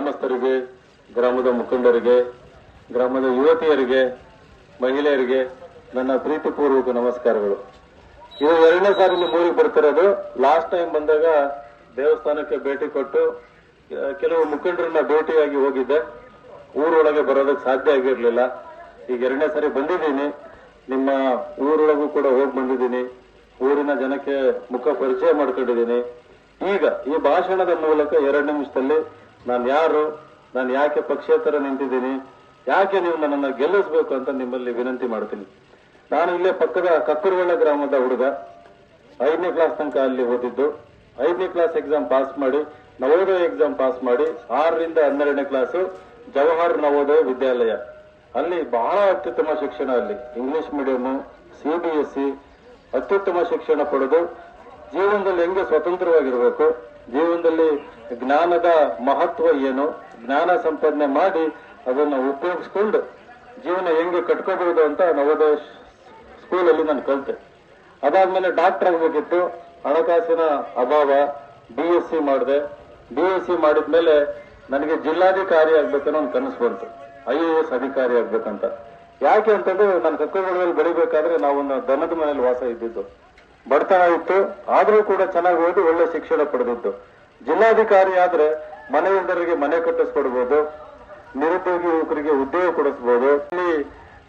ಗ್ರಾಮಸ್ಥರಿಗೆ, ಗ್ರಾಮದ ಮುಖಂಡರಿಗೆ, ಗ್ರಾಮದ ಯುವತಿಯರಿಗೆ, ಮಹಿಳೆಯರಿಗೆ ನನ್ನ ಪ್ರೀತಿಪೂರ್ವಕ ನಮಸ್ಕಾರಗಳು. ಇದು ಎರಡನೇ ಸಾರಿ ನಿಮ್ಮ ಊರಿಗೆ ಬರ್ತಿರೋದು. ಲಾಸ್ಟ್ ಟೈಮ್ ಬಂದಾಗ ದೇವಸ್ಥಾನಕ್ಕೆ ಭೇಟಿ ಕೊಟ್ಟು ಕೆಲವು ಮುಖಂಡರನ್ನ ಭೇಟಿಯಾಗಿ ಹೋಗಿದ್ದೆ. ಊರೊಳಗೆ ಬರೋದಕ್ಕೆ ಸಾಧ್ಯ ಆಗಿರಲಿಲ್ಲ. ಈಗ ಎರಡನೇ ಸಾರಿ ಬಂದಿದ್ದೀನಿ. ನಿಮ್ಮ ಊರೊಳಗೂ ಕೂಡ ಹೋಗಿ ಬಂದಿದ್ದೀನಿ. ಊರಿನ ಜನಕ್ಕೆ ಮುಖ ಪರಿಚಯ ಮಾಡ್ಕೊಂಡಿದ್ದೀನಿ. ಈಗ ಈ ಭಾಷಣದ ಮೂಲಕ ಎರಡು ನಿಮಿಷದಲ್ಲಿ ನಾನು ಯಾರು? ನಾನು ಯಾಕೆ ಪಕ್ಷೇತರ ನಿಂತಿದ್ದೀನಿ? ಯಾಕೆ ನೀವು ನನ್ನನ್ನು ಗೆಲ್ಲಿಸಬೇಕು ಅಂತ ನಿಮ್ಮಲ್ಲಿ ವಿನಂತಿ ಮಾಡ್ತೀನಿ. ನಾನು ಇಲ್ಲೇ ಪಕ್ಕದ ಕಕ್ಕರಗೊಳ್ಳ ಗ್ರಾಮದ ಹುಡುಗ. ಐದನೇ ಕ್ಲಾಸ್ ತನಕ ಅಲ್ಲಿ ಓದಿದ್ದು. ಐದನೇ ಕ್ಲಾಸ್ ಎಕ್ಸಾಮ್ ಪಾಸ್ ಮಾಡಿ, ನವೋದಯ ಎಕ್ಸಾಮ್ ಪಾಸ್ ಮಾಡಿ, ಆರರಿಂದ ಹನ್ನೆರಡನೇ ಕ್ಲಾಸು ಜವಾಹರ್ ನವೋದಯ ವಿದ್ಯಾಲಯ. ಅಲ್ಲಿ ಬಹಳ ಅತ್ಯುತ್ತಮ ಶಿಕ್ಷಣ ಅಲ್ಲಿ. ಇಂಗ್ಲಿಷ್ ಮೀಡಿಯಂ ಸಿಬಿಎಸ್ಇ ಅತ್ಯುತ್ತಮ ಶಿಕ್ಷಣ ಪಡೆದು ಜೀವನದಲ್ಲಿ ಹೆಂಗೆ ಸ್ವತಂತ್ರವಾಗಿರ್ಬೇಕು ಜೀವನದಲ್ಲಿ ಜ್ಞಾನದ ಮಹತ್ವ ಏನು? ಜ್ಞಾನ ಸಂಪಾದನೆ ಮಾಡಿ ಅದನ್ನು ಉಪಯೋಗಿಸ್ಕೊಂಡು ಜೀವನ ಹೆಂಗೆ ಕಟ್ಕೋಬಹುದು ಅಂತ ನವೋದಯ ಸ್ಕೂಲಲ್ಲಿ ನಾನು ಕಲಿತೆ. ಅದಾದ್ಮೇಲೆ ಡಾಕ್ಟರ್ ಆಗಬೇಕಿತ್ತು ಹಣಕಾಸಿನ ಅಭಾವ ಬಿ ಎಸ್ ಸಿ ಮಾಡಿದೆ. ಬಿ ಎಸ್ ಸಿ ಮಾಡಿದ್ಮೇಲೆ ನನಗೆ ಜಿಲ್ಲಾಧಿಕಾರಿ ಆಗ್ಬೇಕನ್ನೋ ಒಂದು ಕನಸು ಬಂತು. ಐ ಎ ಎಸ್ ಅಧಿಕಾರಿ ಆಗ್ಬೇಕಂತ. ಯಾಕೆ ಅಂತಂದ್ರೆ ನಾನು ಕಕ್ಕಗಳಲ್ಲಿ ಬೆಳಿಬೇಕಾದ್ರೆ ನಾವೊಂದು ದನದ ಮನೇಲಿ ವಾಸ ಇದ್ದಿದ್ದು. ಬಡತನ ಇತ್ತು ಆದ್ರೂ ಕೂಡ ಚೆನ್ನಾಗಿ ಓದಿ ಒಳ್ಳೆ ಶಿಕ್ಷಣ ಪಡೆದಿದ್ದು. ಜಿಲ್ಲಾಧಿಕಾರಿ ಆದ್ರೆ ಮನೆಯೊಂದರಿಗೆ ಮನೆ ಕಟ್ಟಿಸ್ಕೊಡ್ಬೋದು, ನಿರುದ್ಯೋಗಿ ಯುವಕರಿಗೆ ಉದ್ಯೋಗ ಕೊಡಿಸ್ಬೋದು. ಇಲ್ಲಿ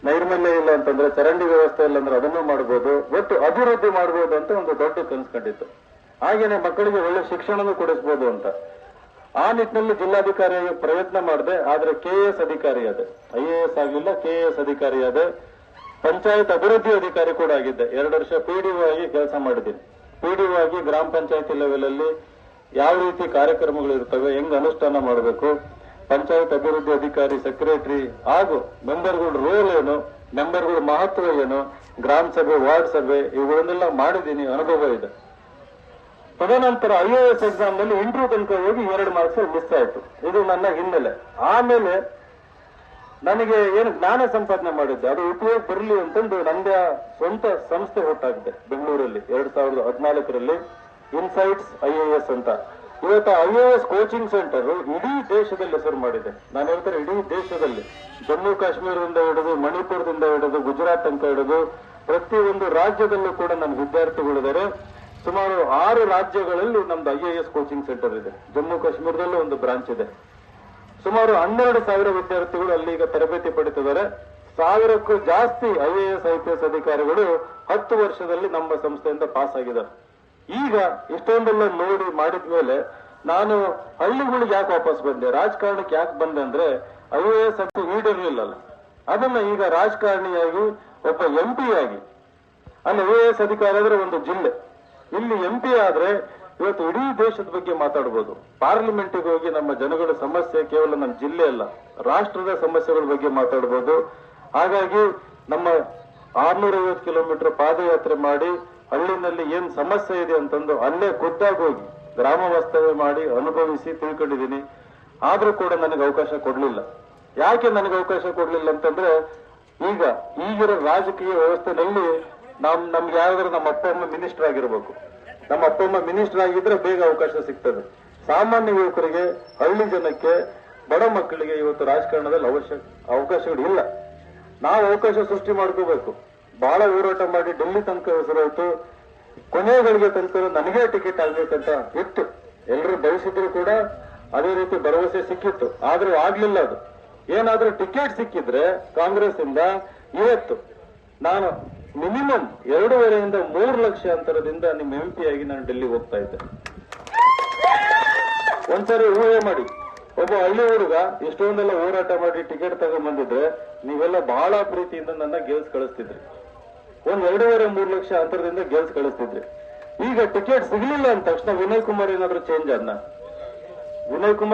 ನೈರ್ಮಲ್ಯ ಇಲ್ಲ ಅಂತಂದ್ರೆ ಚರಂಡಿ ವ್ಯವಸ್ಥೆ ಇಲ್ಲ ಅಂದ್ರೆ ಅದನ್ನು ಮಾಡಬಹುದು ಒಟ್ಟು ಅಭಿವೃದ್ಧಿ ಮಾಡಬಹುದು ಅಂತ ಒಂದು ದೊಡ್ಡ ಕನಸು ಕಂಡಿತ್ತು. ಹಾಗೇನೆ ಮಕ್ಕಳಿಗೆ ಒಳ್ಳೆ ಶಿಕ್ಷಣನೂ ಕೊಡಿಸ್ಬೋದು ಅಂತ. ಆ ನಿಟ್ಟಿನಲ್ಲಿ ಜಿಲ್ಲಾಧಿಕಾರಿಯಾಗಿ ಪ್ರಯತ್ನ ಮಾಡಿದೆ, ಆದ್ರೆ ಕೆ ಎಸ್ ಅಧಿಕಾರಿ ಅದೇ ಐ ಎ ಎಸ್ ಆಗಲಿಲ್ಲ ಕೆ ಎಸ್ ಅಧಿಕಾರಿ ಅದೇ ಪಂಚಾಯತ್ ಅಭಿವೃದ್ಧಿ ಅಧಿಕಾರಿ ಕೂಡ ಆಗಿದ್ದೆ. ಎರಡು ವರ್ಷ ಪಿಡಿಒ ಆಗಿ ಕೆಲಸ ಮಾಡಿದ್ದೀನಿ. ಪಿಡಿಒ ಆಗಿ ಗ್ರಾಮ ಪಂಚಾಯತಿ ಲೆವೆಲ್ ಅಲ್ಲಿ ಯಾವ ರೀತಿ ಕಾರ್ಯಕ್ರಮಗಳು ಇರ್ತವೆ, ಹೆಂಗ್ ಅನುಷ್ಠಾನ ಮಾಡಬೇಕು, ಪಂಚಾಯತ್ ಅಭಿವೃದ್ಧಿ ಅಧಿಕಾರಿ ಸೆಕ್ರೆಟರಿ ಹಾಗೂ ಮೆಂಬರ್ಗಳ ರೋಲ್ ಏನು ಮೆಂಬರ್ಗಳ ಮಹತ್ವ ಏನು, ಗ್ರಾಮ ಸಭೆ, ವಾರ್ಡ್ ಸಭೆ, ಇವುಗಳನ್ನೆಲ್ಲ ಮಾಡಿದ್ದೀನಿ, ಅನುಭವ ಇದೆ. ತದನಂತರ ಐ ಎ ಎಸ್ ಎಕ್ಸಾಮ್ನಲ್ಲಿ ಇಂಟರ್ವ್ಯೂ ತನಕ ಹೋಗಿ ಎರಡು ಮಾರ್ಕ್ಸ್ ಮಿಸ್ ಆಯ್ತು. ಇದು ನನ್ನ ಹಿನ್ನೆಲೆ. ಆಮೇಲೆ ನನಗೆ ಏನು ಜ್ಞಾನ ಸಂಪಾದನೆ ಮಾಡಿದ್ದೆ. ಅದು ಉಪಯೋಗ ಬರಲಿ ಅಂತಂದು ನಂದೇ ಸ್ವಂತ ಸಂಸ್ಥೆ ಹುಟ್ಟಾಗಿದೆ ಬೆಂಗಳೂರಲ್ಲಿ. ಎರಡ್ ಸಾವಿರದ ಹದಿನಾಲ್ಕರಲ್ಲಿ ಇನ್ಸೈಟ್ಸ್ ಐ ಎ ಎಸ್ ಅಂತ. ಇವತ್ತು I A S coaching centre ಇಡೀ ದೇಶದಲ್ಲಿ ಹೆಸರು ಮಾಡಿದೆ. ನಾನು ಹೇಳ್ತಾರೆ ಇಡೀ ದೇಶದಲ್ಲಿ. ಜಮ್ಮು ಕಾಶ್ಮೀರದಿಂದ ಹಿಡಿದು, ಮಣಿಪುರದಿಂದ ಹಿಡಿದು, ಗುಜರಾತ್ ಅಂತ ಹಿಡಿದು, ಪ್ರತಿಯೊಂದು ರಾಜ್ಯದಲ್ಲೂ ಕೂಡ ನನ್ನ ವಿದ್ಯಾರ್ಥಿಗಳಿದ್ದಾರೆ. ಸುಮಾರು ಆರು ರಾಜ್ಯಗಳಲ್ಲಿ ನಮ್ದು I A S coaching centre ಇದೆ. ಜಮ್ಮು ಕಾಶ್ಮೀರದಲ್ಲೂ ಒಂದು ಬ್ರಾಂಚ್ ಇದೆ. ಸುಮಾರು ಹನ್ನೆರಡು ಸಾವಿರ ವಿದ್ಯಾರ್ಥಿಗಳು ಅಲ್ಲಿ ಈಗ ತರಬೇತಿ ಪಡಿತಿದ್ದಾರೆ ಸಾವಿರಕ್ಕೂ ಜಾಸ್ತಿ ಐಎಎಸ್ ಐಪಿಎಸ್ ಅಧಿಕಾರಿಗಳು ಹತ್ತು ವರ್ಷದಲ್ಲಿ ನಮ್ಮ ಸಂಸ್ಥೆಯಿಂದ ಪಾಸ್ ಆಗಿದ್ದಾರೆ. ಈಗ ಇಷ್ಟೊಂದೆಲ್ಲ ನೋಡಿ ಮಾಡಿದ ಮೇಲೆ ನಾನು ಹಳ್ಳಿಗಳಿಗೆ ಯಾಕೆ ವಾಪಸ್ ಬಂದೆ? ರಾಜಕಾರಣಕ್ಕೆ ಯಾಕೆ ಬಂದೆ ಅಂದ್ರೆ ಐಎಎಸ್ ಅಂತ ಈಡಿರ್ಲಿಲ್ಲಲ್ಲ ಅದನ್ನ ಈಗ ರಾಜಕಾರಣಿಯಾಗಿ ಒಬ್ಬ ಎಂ ಪಿ ಆಗಿ ಅಲ್ಲಿ ಐಎಎಸ್ ಅಧಿಕಾರಿ ಆದ್ರೆ ಒಂದು ಜಿಲ್ಲೆ. ಇಲ್ಲಿ ಎಂ ಪಿ ಆದ್ರೆ ಇವತ್ತು ಇಡೀ ದೇಶದ ಬಗ್ಗೆ ಮಾತಾಡಬಹುದು ಪಾರ್ಲಿಮೆಂಟ್ಗೆ ಹೋಗಿ ನಮ್ಮ ಜನಗಳ ಸಮಸ್ಯೆ ಕೇವಲ ನಮ್ಮ ಜಿಲ್ಲೆ ಅಲ್ಲ, ರಾಷ್ಟ್ರದ ಸಮಸ್ಯೆಗಳ ಬಗ್ಗೆ ಮಾತಾಡಬಹುದು ಹಾಗಾಗಿ ನಮ್ಮ ಆರ್ನೂರ ಐವತ್ತು ಕಿಲೋಮೀಟರ್ ಪಾದಯಾತ್ರೆ ಮಾಡಿ, ಹಳ್ಳಿನಲ್ಲಿ ಏನ್ ಸಮಸ್ಯೆ ಇದೆ ಅಂತಂದು ಅಲ್ಲೇ ಖುದ್ದಾಗಿ ಹೋಗಿ ಗ್ರಾಮ ವಾಸ್ತವ್ಯ ಮಾಡಿ ಅನುಭವಿಸಿ ತಿಳ್ಕೊಂಡಿದ್ದೀನಿ. ಆದ್ರೂ ಕೂಡ ನನಗೆ ಅವಕಾಶ ಕೊಡ್ಲಿಲ್ಲ. ಯಾಕೆ ನನಗೆ ಅವಕಾಶ ಕೊಡ್ಲಿಲ್ಲ ಅಂತಂದ್ರೆ, ಈಗ ಈಗಿರೋ ರಾಜಕೀಯ ವ್ಯವಸ್ಥೆನಲ್ಲಿ ನಮ್ ನಮ್ಗೆ ಯಾರಾದ್ರೂ ನಮ್ಮ ಅಪ್ಪ ಅಮ್ಮ ಮಿನಿಸ್ಟರ್ ಆಗಿರ್ಬೇಕು. ನಮ್ಮ ಅಪ್ಪ ಅಮ್ಮ ಮಿನಿಸ್ಟರ್ ಆಗಿದ್ರೆ ಬೇಗ ಅವಕಾಶ ಸಿಗ್ತದೆ. ಸಾಮಾನ್ಯ ಯುವಕರಿಗೆ, ಹಳ್ಳಿ ಜನಕ್ಕೆ, ಬಡ ಮಕ್ಕಳಿಗೆ ಇವತ್ತು ರಾಜಕಾರಣದಲ್ಲಿ ಅವಶ್ಯ, ಅವಕಾಶಗಳು ಇಲ್ಲ. ನಾವು ಅವಕಾಶ ಸೃಷ್ಟಿ ಮಾಡ್ಕೋಬೇಕು. ಬಹಳ ಹೋರಾಟ ಮಾಡಿ ಡೆಲ್ಲಿ ತನಕ ಹೆಸರಾಯ್ತು. ಕೊನೆಗಳಿಗೆ ತನಕ ನನಗೇ ಟಿಕೆಟ್ ಆಗ್ಬೇಕಂತ ಇತ್ತು. ಎಲ್ಲರೂ ಬಯಸಿದ್ರು ಕೂಡ ಅದೇ ರೀತಿ ಭರವಸೆ ಸಿಕ್ಕಿತ್ತು. ಆದ್ರೂ ಆಗ್ಲಿಲ್ಲ ಅದು. ಏನಾದ್ರೂ ಟಿಕೆಟ್ ಸಿಕ್ಕಿದ್ರೆ ಕಾಂಗ್ರೆಸ್ ಇಂದ ಇವತ್ತು ನಾನು ಮಿನಿಮಮ್ ಎರಡೂವರೆಯಿಂದ ಮೂರು ಲಕ್ಷ ಅಂತರದಿಂದ ನಿಮ್ಮ ಎಂ ಪಿ ಆಗಿ ನಾನು ಡೆಲ್ಲಿ ಹೋಗ್ತಾ ಇದ್ದೆ. ಒಂದ್ಸರಿ ಊಹೆ ಮಾಡಿ. ಒಬ್ಬ ಹಳ್ಳಿ ಹುಡುಗ ಎಷ್ಟೊಂದೆಲ್ಲ ಹೋರಾಟ ಮಾಡಿ ಟಿಕೆಟ್ ತಗೊಂಡ್ಬಂದಿದ್ರೆ ನೀವೆಲ್ಲ ಬಹಳ ಪ್ರೀತಿಯಿಂದ ನನ್ನ ಗೆಲ್ಸ್ ಕಳಿಸ್ತಿದ್ರಿ. ಒಂದ್ ಎರಡೂವರೆ, ಮೂರು ಲಕ್ಷ ಅಂತರದಿಂದ ಗೆಲ್ಸ್ ಕಳಿಸ್ತಿದ್ರಿ. ಈಗ ಟಿಕೆಟ್ ಸಿಗ್ಲಿಲ್ಲ ಅಂದ ತಕ್ಷಣ ವಿನಯ್ ಕುಮಾರ್ ಏನಾದ್ರು ಚೇಂಜ್ ಅದ್ನ ವಿನಯ್ ಕುಮಾರ್